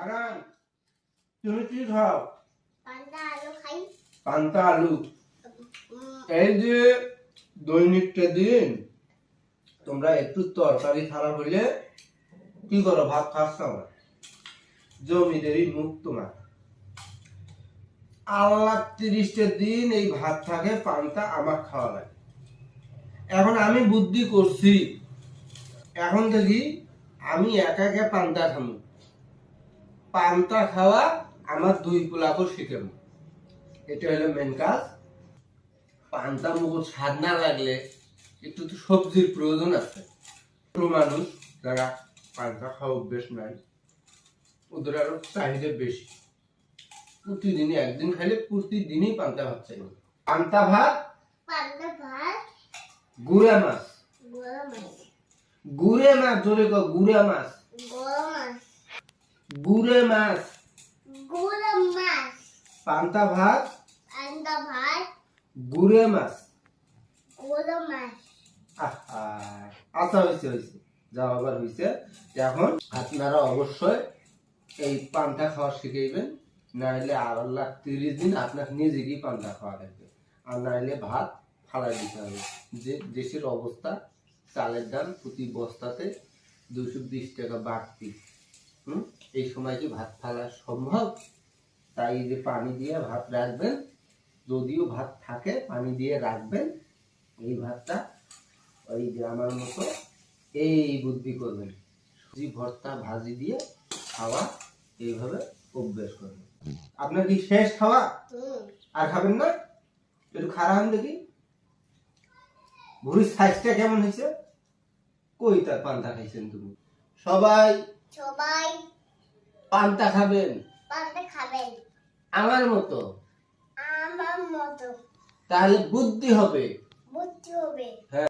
আরাম তুমি কি খাও? পান্তা আলু এই যে দৈনিকটা দিন তোমরা একটু তরকারি হইলে কি করো ভাত না? জমিদেরই মুখ তোমার আল্লাহ তিরিশটা দিন এই ভাত থাকে পান্তা আমার খাওয়া লাগে। এখন আমি বুদ্ধি করছি এখন দেখি আমি একা একা পান্তা খামু। পান্তা খাওয়া আমার দুই পোলাপও শিখাবো। এটা হলো মেন কাজ। পান্তা মুকুট স্বাদ না লাগলে একটু তো সবজির প্রয়োজন আছে। মানুষ যারা পান্তা খাওয়া অভ্যেস নাই ওদের আরও চাহিদা বেশি। প্রতিদিনই একদিন খাইলে প্রতিদিনই পান্তা ভাত চাই পান্তা ভাত? পান্তা ভাত। গুড়া মাছ। গরম মাছ। গুড়ে মাছ কো গুড়া মাছ। গুড়ে মাছ। গরম মাছ। পান্তা ভাত। পান্তা ভাত। গুড়ে মাছ। গরম মাছ। আহা, আচ্ছা হয়েছে হয়েছে। যা আবার হয়েছে। এখন আপনারা অবশ্যই এই পান্তা খাওয়া শিখাইবেন। নাহলে আল্লাহ তিরিশ দিন আপনার নিজেকেই পান্তা খাওয়া লাগবে। আর নাহলে ভাত ফালাই দিতে হবে। যে দেশের অবস্থা চালের দাম প্রতি বস্তাতে দুশো বিশ টাকা বাড়তি। হুম? এই সময় কি ভাত ফালা সম্ভব তাই যে পানি দিয়ে ভাত রাখবেন যদিও ভাত থাকে পানি দিয়ে রাখবেন এই ভাতটা ওই যে আমার মতো এই বুদ্ধি করবেন। সুজি ভর্তা ভাজি দিয়ে খাওয়া এইভাবে অভ্যেস করবেন। আপনার কি শেষ খাওয়া? আর খাবেন না? একটু খারাপ দেখি। ভুড়ির সাইজটা কেমন হয়েছে? কই তার পান্তা খাইছেন তুমি? সবাই সবাই পান্তা খাবেন? পান্তা খাবেন। আমার মতো? আমার মতো। তাহলে বুদ্ধি হবে। বুদ্ধি হবে। হ্যাঁ।